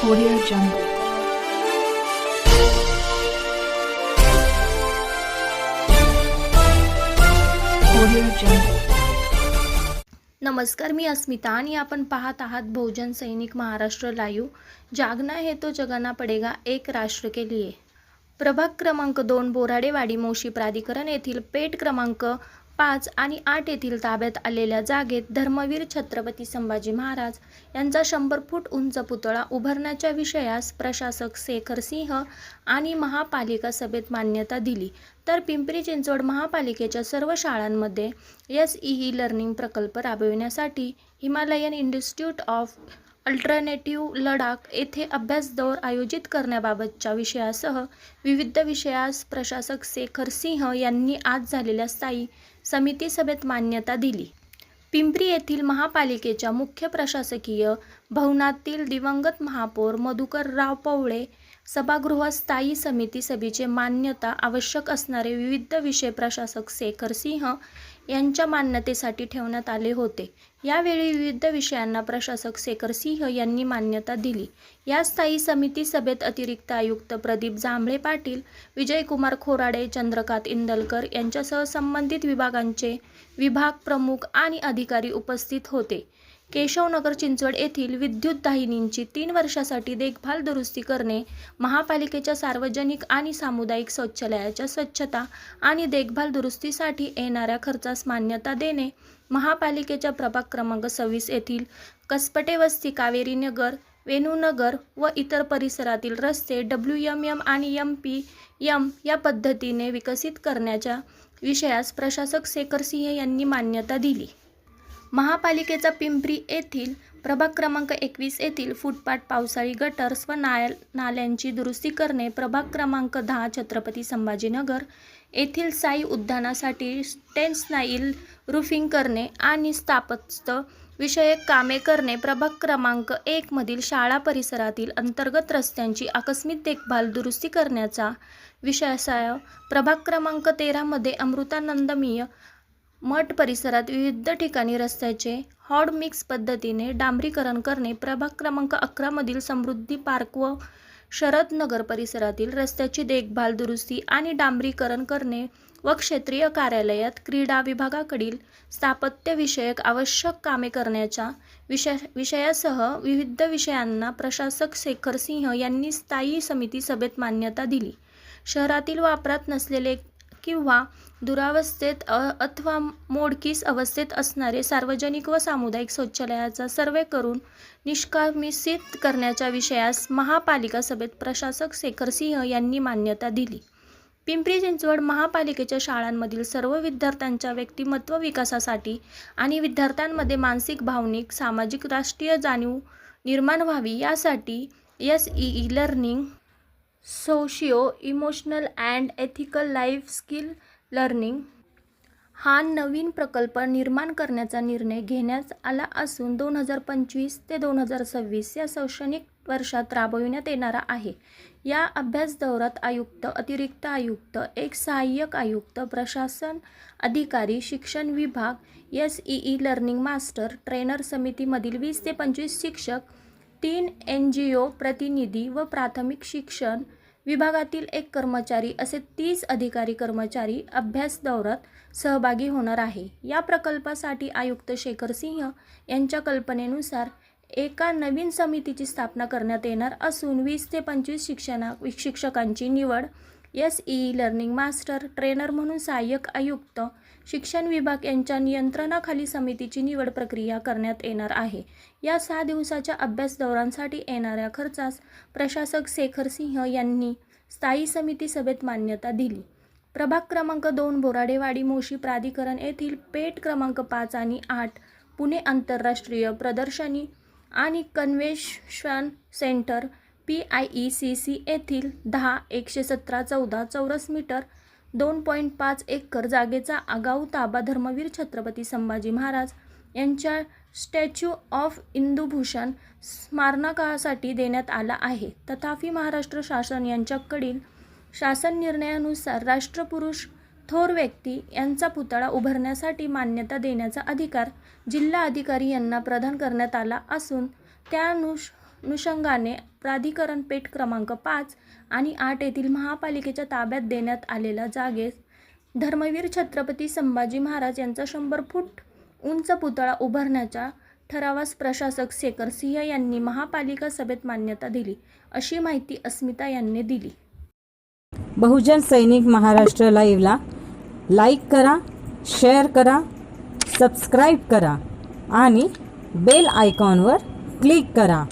Audio Jungle. Audio Jungle. नमस्कार मी अस्मिता आणि आपण पाहत आहात बहुजन सैनिक महाराष्ट्र लाईव्ह जागना हे तो जगाना पडेगा एक राष्ट्र के लिए प्रभाग क्रमांक दोन बोराडेवाडी मोशी प्राधिकरण येथील पेट क्रमांक पाच आणि आठ येथील ताब्यात आलेल्या जागेत धर्मवीर छत्रपती संभाजी महाराज यांचा शंभर फूट उंच पुतळा उभारण्याच्या विषयास प्रशासक शेखर सिंह आणि महापालिका सभेत मान्यता दिली. तर पिंपरी चिंचवड महापालिकेच्या सर्व शाळांमध्ये एस ई लर्निंग प्रकल्प राबविण्यासाठी Himalayan institute of alternative Ladakh येथे अभ्यास दौर आयोजित करण्याबाबतच्या विषयासह विविध विषयास प्रशासक शेखर सिंह यांनी आज झालेल्या स्थायी समिती सभेत मान्यता दिली. पिंपरी येथील महापालिकेच्या मुख्य प्रशासकीय भवनातील दिवंगत महापौर मधुकरराव पवळे सभागृहात स्थायी समिती सभेचे मान्यता आवश्यक असणारे विविध विषय प्रशासक शेखर सिंह यांच्या मान्यतेसाठी ठेवण्यात आले होते. यावेळी विविध विषयांना प्रशासक शेखर सिंह यांनी मान्यता दिली. या स्थायी समिती सभेत अतिरिक्त आयुक्त प्रदीप जांभळे पाटील विजयकुमार खोराडे चंद्रकांत इंदलकर यांच्यासह संबंधित विभागांचे विभाग प्रमुख आणि अधिकारी उपस्थित होते. केशवनगर चिंचवड येथील विद्युत दाहिनींची तीन वर्षासाठी देखभाल दुरुस्ती करणे महापालिकेच्या सार्वजनिक आणि सामुदायिक शौचालयाच्या स्वच्छता आणि देखभाल दुरुस्तीसाठी येणाऱ्या खर्चास मान्यता देणे महापालिकेच्या प्रभाग क्रमांक सव्वीस येथील कसपटे वस्ती कावेरी नगर वेणूनगर व इतर परिसरातील रस्ते डब्ल्यू एम एम आणि एम पी एम या पद्धतीने विकसित करण्याच्या विषयास प्रशासक शेखर सिंह यांनी मान्यता दिली. महापालिकेचा पिंपरी येथील प्रभाग क्रमांक एकवीस येथील फुटपाथ पावसाळी गटर्स व नाल नाल्यांची दुरुस्ती करणे प्रभाग क्रमांक दहा छत्रपती संभाजीनगर येथील साई उद्यानासाठी स्टेन्सनाईल रूफिंग करणे आणि स्थापत्य विषयक कामे करणे प्रभाग क्रमांक एकमधील शाळा परिसरातील अंतर्गत रस्त्यांची आकस्मिक देखभाल दुरुस्ती करण्याचा विषयासह प्रभाग क्रमांक तेरामध्ये अमृतानंदमीय मठ परिसरात विविध ठिकाणी रस्त्याचे हॉड मिक्स पद्धतीने डांबरीकरण करणे प्रभाग क्रमांक अकरामधील समृद्धी पार्क व शरद नगर परिसरातील रस्त्याची देखभाल दुरुस्ती आणि डांबरीकरण करणे व क्षेत्रीय कार्यालयात क्रीडा विभागाकडील स्थापत्यविषयक आवश्यक कामे करण्याच्या विषय विषयासह विविध विषयांना प्रशासक शेखर सिंह यांनी स्थायी समिती सभेत मान्यता दिली. शहरातील वापरात नसलेले किंवा दुरावस्थेत अ अथवा मोडकीस अवस्थेत असणारे सार्वजनिक व सामुदायिक शौचालयाचा सर्वे करून निष्कामिसित करण्याच्या विषयास महापालिका सभेत प्रशासक शेखर सिंह यांनी मान्यता दिली. पिंपरी चिंचवड महापालिकेच्या शाळांमधील सर्व विद्यार्थ्यांच्या व्यक्तिमत्व विकासासाठी आणि विद्यार्थ्यांमध्ये मानसिक भावनिक सामाजिक राष्ट्रीय जाणीव निर्माण व्हावी यासाठी S E learning socio emotional and ethical life skill learning हा नवीन प्रकल्प निर्माण करण्याचा निर्णय घेण्यात आला असून दोन हजार पंचवीस ते दोन हजार सव्वीस या शैक्षणिक वर्षात राबविण्यात येणारा आहे. या अभ्यास दौऱ्यात आयुक्त अतिरिक्त आयुक्त एक सहाय्यक आयुक्त प्रशासन अधिकारी शिक्षण विभाग S E learning master trainer समितीमधील वीस ते पंचवीस शिक्षक तीन एन जी ओ प्रतिनिधी व प्राथमिक शिक्षण विभागातील एक कर्मचारी असे तीस अधिकारी कर्मचारी अभ्यास दौऱ्यात सहभागी होणार आहे. या प्रकल्पासाठी आयुक्त शेखर सिंह यांच्या कल्पनेनुसार एका नवीन समितीची स्थापना करण्यात येणार असून वीस ते पंचवीस शिक्षणा शिक्षकांची निवड S E learning master trainer म्हणून सहाय्यक आयुक्त शिक्षण विभाग यांच्या नियंत्रणाखाली समितीची निवड प्रक्रिया करण्यात येणार आहे. या सहा दिवसाच्या अभ्यास दौऱ्यांसाठी येणाऱ्या खर्चास प्रशासक शेखर सिंह यांनी स्थायी समिती सभेत मान्यता दिली. प्रभाग क्रमांक दोन बोराडेवाडी मोशी प्राधिकरण येथील पेठ क्रमांक पाच आणि आठ पुणे आंतरराष्ट्रीय प्रदर्शनी आणि convention centre P I E C C येथील दहा एकशे सतरा चौदा चौरस मीटर दोन पॉईंट पाच एकर जागेचा आगाऊ ताबा धर्मवीर छत्रपती संभाजी महाराज यांच्या स्टॅच्यू ऑफ इंदुभूषण स्मारकासाठी देण्यात आला आहे. तथापि महाराष्ट्र शासन यांच्याकडील शासन निर्णयानुसार राष्ट्रपुरुष थोर व्यक्ती यांचा पुतळा उभारण्यासाठी मान्यता देण्याचा अधिकार जिल्हा अधिकारी यांना प्रदान करण्यात आला असून त्यानुष अनुषंगाने प्राधिकरण पेठ क्रमांक पाच आणि आठ येथील महापालिकेच्या ताब्यात देण्यात आलेल्या जागेस धर्मवीर छत्रपती संभाजी महाराज यांचा शंभर फूट उंच पुतळा उभारण्याच्या ठरावास प्रशासक शेखर सिंह यांनी महापालिका सभेत मान्यता दिली अशी माहिती अस्मिता यांनी दिली. बहुजन सैनिक महाराष्ट्र लाईव्हला लाईक करा शेअर करा सबस्क्राईब करा आणि बेल आयकॉनवर क्लिक करा.